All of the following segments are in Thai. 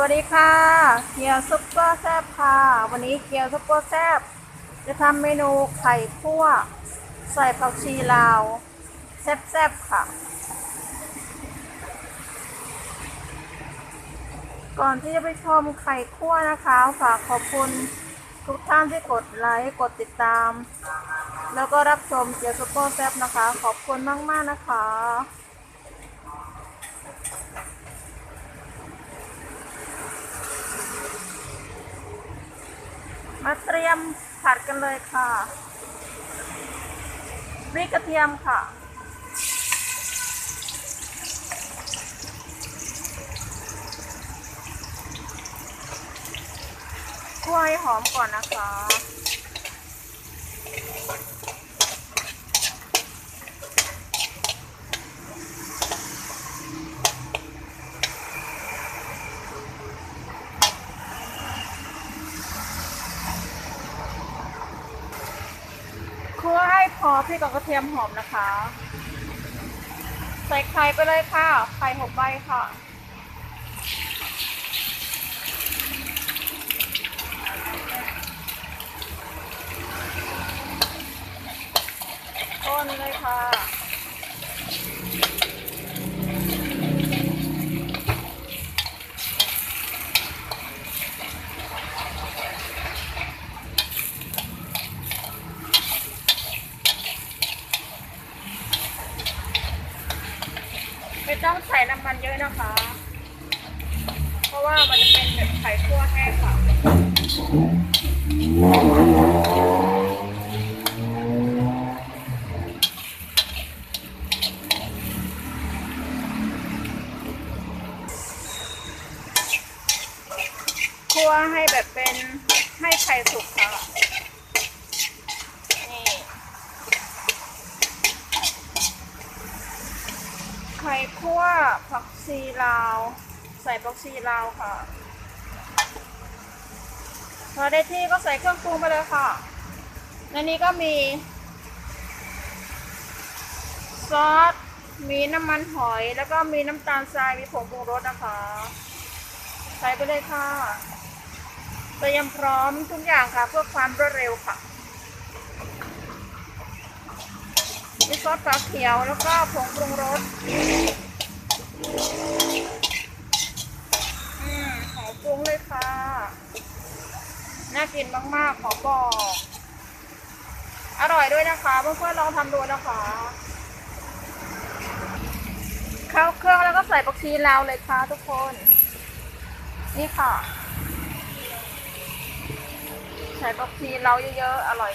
วัสดีค่ะเกียวซุปเปอร์แซบค่ะ วันนี้เกียวซุปเปอร์แซบจะทำเมนูไข่คั่วใส่ผักชีลาวแซบๆค่ะ ก่อนที่จะไปชมไข่คั่วนะคะ ฝากขอบคุณทุกท่านที่กดไลค์กดติดตาม แล้วก็รับชมเกียวซุปเปอร์แซบนะคะ ขอบคุณมากๆนะคะ มาเตรียมผัดกันเลยค่ะพริกกระเทียมค่ะ คั่วให้หอมก่อนนะคะ คั่วให้ พอพริกกับกระเทียมหอมนะคะ ใส่ไข่ไปเลยค่ะ ไข่หกใบค่ะต้นเลยค่ะ ไม่ต้องใส่น้ำมันเยอะนะคะ เพราะว่ามันจะเป็นแบบไข่คั่วแห้งค่ะคั่วให้แบบเป็นให้ไข่สุกค่ะ นี่ ไข่คั่ว ผักชีลาว ใส่ผักชีลาวค่ะ พอได้ที่ก็ใส่เครื่องปรุงไปเลยค่ะ ในนี้ก็มี ซอส มีน้ำมันหอย แล้วก็มีน้ำตาลทราย มีผงปรุงรสนะคะ ใส่ไปเลยค่ะเตรียมพร้อมทุกอย่างค่ะ เพื่อความรวดเร็วค่ะมีซอสปลาเขียวแล้วก็ผงปรุงรส อืมหอมปรุงเลยค่ะ น่ากินมากๆ ขอบอก อร่อยด้วยนะคะ เพื่อนๆลองทำดูนะคะเข้าเครื่องแล้วก็ใส่ผักชีลาวเลยค่ะทุกคน นี่ค่ะ ใส่ผักชีลาวเยอะๆ อร่อย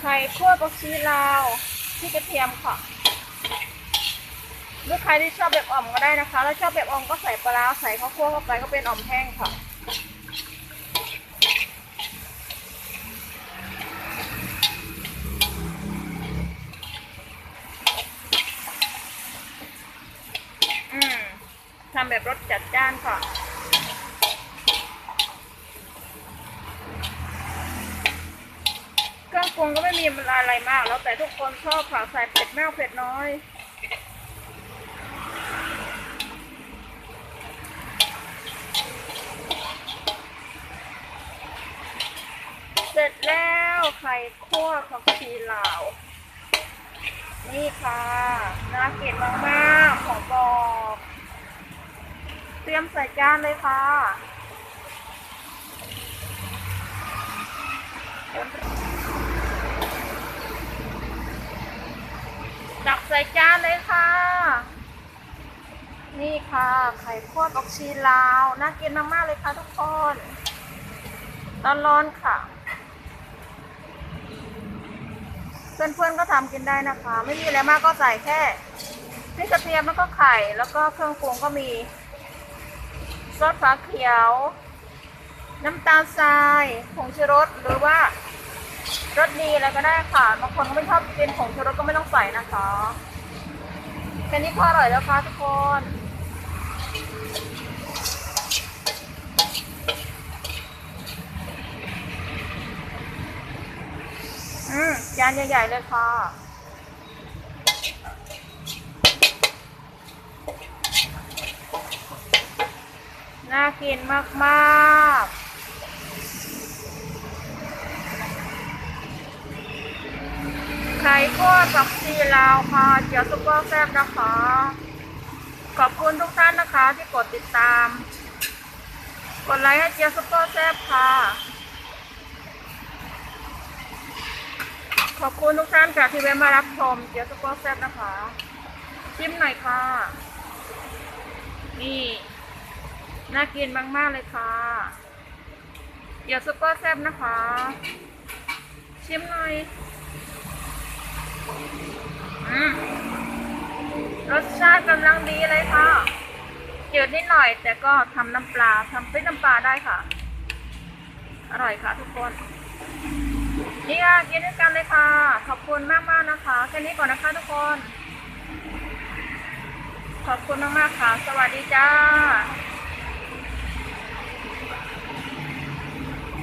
ไข่คั่วผักชีลาว ที่กระเทียมค่ะหรือใครที่ชอบแบบอ่อมก็ได้นะคะ แล้วชอบแบบอ่อมก็ใส่ปลาร้าใส่ข้าวคั่วเข้าไปก็เป็นอ่อมแห้งค่ะอืมทำแบบรสจัดจ้านค่ะ เค รื่องปรุงก็ไม่มีอะไรมาก แล้วแต่ทุกคนชอบค่ะใส่เผ็ดมากเผ็ดน้อยเสร็จแล้วไข่คั่วผักชีลาว นี่ค่ะน่ากินมากๆขอบอก เตรียมใส่จานเลยค่ะ จับใส่จานเลยค่ะ นี่ค่ะ ไข่คั่วกับชีลาว น่ากินมากๆเลยค่ะทุกคนร้อนๆค่ะ เพื่อนๆก็ทำกินได้นะคะ ไม่มีอะไรมากก็ใส่แค่พริกกระเทียมแล้วก็ไข่แล้วก็เครื่องปรุงก็มีซอสฟ้าเขียว น้ำตาลทรายผงชูรสหรือว่า รสดีอะไรก็ได้ค่ะ บางคนก็ไม่ชอบกินผงชูรสก็ไม่ต้องใส่นะคะแค่นี้ก็อร่อยแล้วค่ะทุกคนอืมจานใหญ่ๆเลยค่ะน่ากินมากๆ ไข่ข้อสับซีลาวค่ะเจียวซุปเปอร์แซ่บนะคะ ขอบคุณทุกท่านนะคะที่กดติดตาม กดไลค์ให้เจียวซุปเปอร์แซ่บค่ะ ขอบคุณทุกท่านค่ะที่แวะมารับชมเจียวซุปเปอร์แซ่บนะคะชิมหน่อยค่ะ นี่ น่ากินมากๆเลยค่ะเจียวซุปเปอร์แซ่บนะคะ ชิมหน่อย อืมรสชาติกำลังดีเลยค่ะเจืดนิดหน่อย แต่ก็ทำน้ำปลาทำพริกน้ำปลาได้ค่ะ อร่อยค่ะทุกคน นี่ค่ะกินด้วยกันเลยค่ะ ขอบคุณมากมากนะคะแค่นี้ก่อนนะคะทุกคน ขอบคุณมากๆค่ะ สวัสดีจ้า